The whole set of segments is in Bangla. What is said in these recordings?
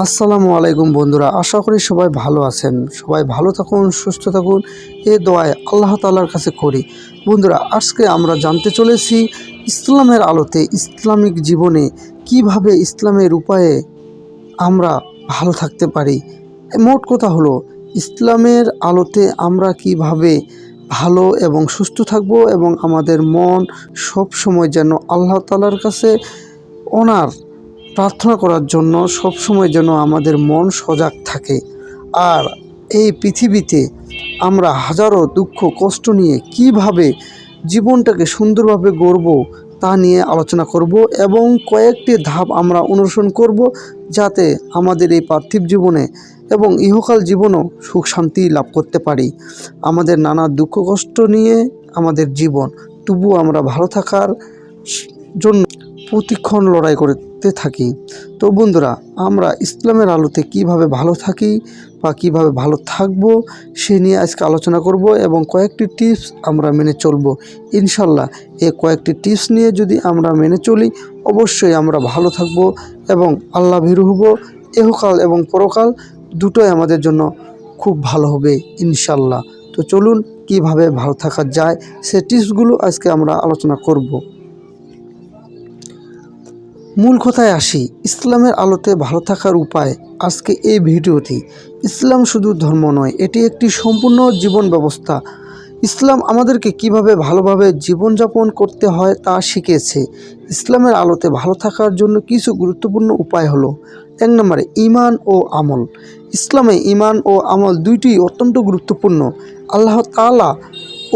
আসসালামু আলাইকুম বন্ধুরা, আশা করি সবাই ভালো আছেন। সবাই ভালো থাকুন, সুস্থ থাকুন, এ দোয়ায় আল্লাহ তালার কাছে করি। বন্ধুরা, আজকে আমরা জানতে চলেছি ইসলামের আলোতে ইসলামিক জীবনে কীভাবে ইসলামের উপায়ে আমরা ভালো থাকতে পারি। মোট কথা হলো, ইসলামের আলোতে আমরা কীভাবে ভালো এবং সুস্থ থাকব এবং আমাদের মন সব সময় যেন আল্লাহ তালার কাছে ওনার প্রার্থনা করার জন্য সবসময় যেন আমাদের মন সজাগ থাকে। আর এই পৃথিবীতে আমরা হাজারো দুঃখ, কষ্ট নিয়ে কীভাবে জীবনটাকে সুন্দরভাবে গড়ব তা নিয়ে আলোচনা করব এবং কয়েকটি ধাপ আমরা অনুসরণ করব যাতে আমাদের এই পার্থিব জীবনে এবং ইহকাল জীবনও সুখ শান্তি লাভ করতে পারি। আমাদের নানা দুঃখ, কষ্ট নিয়ে আমাদের জীবন। তবু আমরা ভালো থাকার জন্য প্রতিক্ষণ লড়াই করতে থাকি। তো বন্ধুরা, আমরা ইসলামের আলোতে কীভাবে ভালো থাকি বা কীভাবে ভালো থাকব সে নিয়ে আজকে আলোচনা করব এবং কয়েকটি টিপস আমরা মেনে চলব। ইনশাল্লাহ এই কয়েকটি টিপস নিয়ে যদি আমরা মেনে চলি, অবশ্যই আমরা ভালো থাকব এবং আল্লাহ ভীরু হব। এহকাল এবং পরকাল দুটোই আমাদের জন্য খুব ভালো হবে ইনশাল্লাহ। তো চলুন কীভাবে ভালো থাকা যায় সে টিপসগুলো আজকে আমরা আলোচনা করব। মূল কথায় আসি, ইসলামের আলোতে ভালো থাকার উপায় আজকে এই ভিডিওতে ইসলাম শুধু ধর্ম নয়, এটি একটি সম্পূর্ণ জীবন ব্যবস্থা। ইসলাম আমাদেরকে কীভাবে ভালোভাবে জীবনযাপন করতে হয় তা শিখেছে ইসলামের আলোতে ভালো থাকার জন্য কিছু গুরুত্বপূর্ণ উপায় হলো, এক নম্বরে ইমান ও আমল। ইসলামে ইমান ও আমল দুইটি অত্যন্ত গুরুত্বপূর্ণ। আল্লাহ তাআলা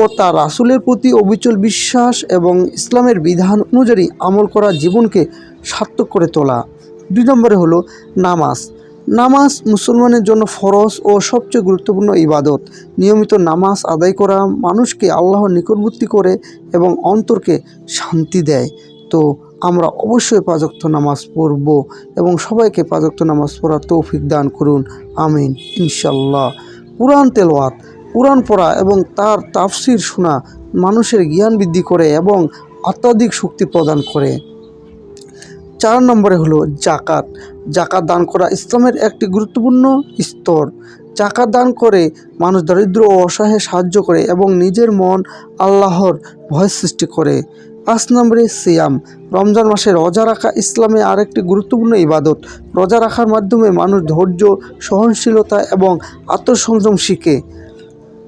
ও তার রাসূলের প্রতি অবিচল বিশ্বাস এবং ইসলামের বিধান অনুযায়ী আমল করা জীবনকে সার্থক করে তোলা। দুই নম্বরে হলো নামাজ। নামাজ মুসলমানের জন্য ফরজ ও সবচেয়ে গুরুত্বপূর্ণ ইবাদত। নিয়মিত নামাজ আদায় করা মানুষকে আল্লাহর নিকটবর্তী করে এবং অন্তরকে শান্তি দেয়। তো আমরা অবশ্যই পাজক্ত নামাজ পড়ব এবং সবাইকে পাজক্ত নামাজ পড়ার তৌফিক দান করুন। আমিন। ইনশাল্লাহ কোরআন তেলোয়াত কোরআন পড়া এবং তার তাফসির শোনা মানুষের জ্ঞান বৃদ্ধি করে এবং অত্যাধিক শক্তি প্রদান করে। চার নম্বরে হলো জাকাত। জাকাত দান করা ইসলামের একটি গুরুত্বপূর্ণ স্তর। জাকাত দান করে মানুষ দরিদ্র ও অসহায় সাহায্য করে এবং নিজের মন আল্লাহর ভয় সৃষ্টি করে। পাঁচ নম্বরে সিয়াম। রমজান মাসে রোজা রাখা ইসলামে আরেকটি গুরুত্বপূর্ণ ইবাদত। রোজা রাখার মাধ্যমে মানুষ ধৈর্য, সহনশীলতা এবং আত্মসংযম শিখে।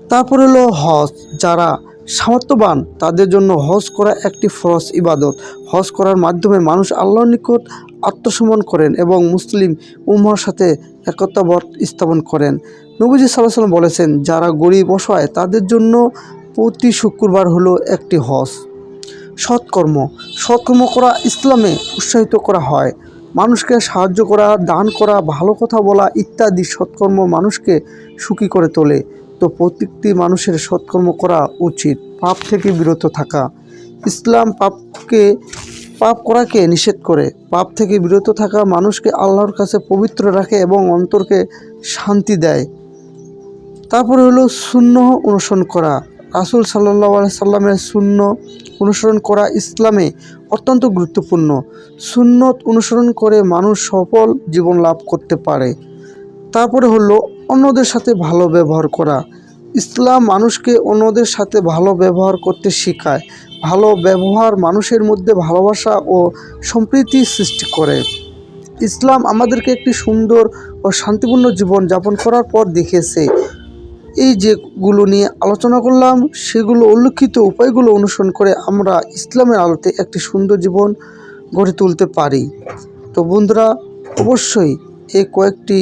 তারপর হলো হজ, যারা সামর্থ্যবান, তাদের জন্য হজ করা একটি ফরজ ইবাদত। হজ করার মাধ্যমে মানুষ আল্লাহর নিকট আত্মসমন করেন এবং মুসলিম উম্মার সাথে একতাবধ স্থাপন করেন। নবীজি সাল্লাহ সাল্লাম বলেছেন, যারা গরিব অসহায়, তাদের জন্য প্রতি শুক্রবার হলো একটি হজ। সৎকর্ম সৎকর্ম করা ইসলামে উৎসাহিত করা হয়। মানুষকে সাহায্য করা, দান করা, ভালো কথা বলা ইত্যাদি সৎকর্ম মানুষকে সুখী করে তোলে। তো প্রত্যেকটি মানুষের সৎকর্ম করা উচিত। পাপ থেকে বিরত থাকা। ইসলাম পাপকে, পাপ করাকে নিষেধ করে। পাপ থেকে বিরত থাকা মানুষকে আল্লাহর কাছে পবিত্র রাখে এবং অন্তরকে শান্তি দেয়। তারপরে হলো শূন্য অনুসরণ করা। রাসুল সাল্লাহ সাল্লামের শূন্য অনুসরণ করা ইসলামে অত্যন্ত গুরুত্বপূর্ণ। সুন্নত অনুসরণ করে মানুষ সফল জীবন লাভ করতে পারে। তারপরে হলো অন্যদের সাথে ভালো ব্যবহার করা। ইসলাম মানুষকে অন্যদের সাথে ভালো ব্যবহার করতে শেখায়। ভালো ব্যবহার মানুষের মধ্যে ভালোবাসা ও সম্প্রীতি সৃষ্টি করে। ইসলাম আমাদেরকে একটি সুন্দর ও শান্তিপূর্ণ জীবন যাপন করার পর দেখিয়েছে। এই যেগুলো নিয়ে আলোচনা করলাম, সেগুলো উল্লেখিত উপায়গুলো অনুসরণ করে আমরা ইসলামের আলোতে একটি সুন্দর জীবন গড়ে তুলতে পারি। তো বন্ধুরা, অবশ্যই এই কয়েকটি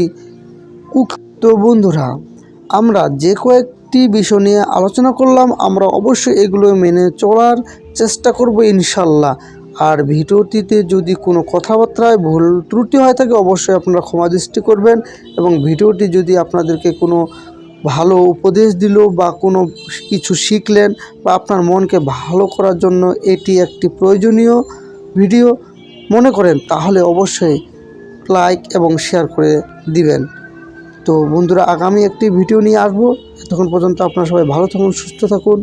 উক্ত বন্ধুরা, আমরা যে কয়েকটি বিষয় নিয়ে আলোচনা করলাম, আমরা অবশ্যই এগুলো মেনে চলার চেষ্টা করব ইনশাল্লাহ। আর ভিডিওটিতে যদি কোনো কথাবার্তায় ভুল ত্রুটি হয়ে থাকে, অবশ্যই আপনারা ক্ষমা দৃষ্টি করবেন এবং ভিডিওটি যদি আপনাদেরকে কোনো ভালো উপদেশ দিল বা কোনো কিছু শিখলেন বা আপনার মনকে ভালো করার জন্য এটি একটি প্রয়োজনীয় ভিডিও মনে করেন, তাহলে অবশ্যই লাইক এবং শেয়ার করে দিবেন। তো বন্ধুরা আগামী একটি ভিডিও নিয়ে আসব। এতক্ষণ পর্যন্ত আপনারা সবাই ভালো থাকুন, সুস্থ থাকুন।